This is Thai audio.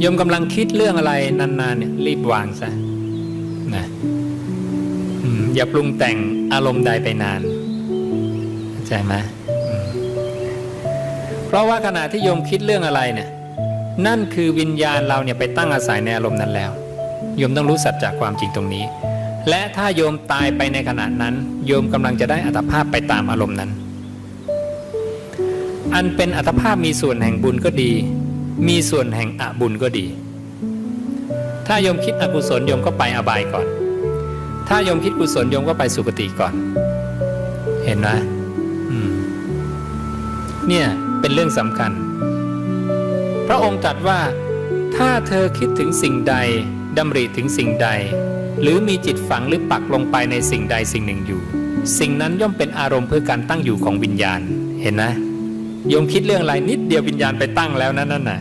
โยมกำลังคิดเรื่องอะไรนานๆเนี่ยรีบวางซะนะอย่าปรุงแต่งอารมณ์ใดไปนานเข้าใจไหมอืมเพราะว่าขณะที่โยมคิดเรื่องอะไรเนี่ย นั่นคือวิญญาณเราเนี่ยไปตั้งอาศัยในอารมณ์นั้นแล้วโยมต้องรู้สัจจากความจริงตรงนี้ และถ้าโยมตายไปในขณะนั้น โยมกำลังจะได้อัตภาพไปตามอารมณ์นั้น อันเป็นอัตภาพมีส่วนแห่งบุญก็ดี มีส่วนแห่งอบุญก็ดี ถ้ายมคิดอกุศลยมก็ไปอบายก่อน ถ้ายมคิดกุศลยมก็ไปสุคติก่อน เห็นไหมมเนี่ยเป็นเรื่องสำคัญ พระองค์ตรัสว่า ถ้าเธอคิดถึงสิ่งใดดำริถึงสิ่งใด หรือมีจิตฝังหรือปักลงไปในสิ่งใดสิ่งหนึ่งอยู่ สิ่งนั้นย่อมเป็นอารมณ์เพื่อการตั้งอยู่ของวิญญาณ เห็นนะ โยมคิดเรื่องอะไรนิดเดียววิญญาณไปตั้งแล้วนั่นน่ะ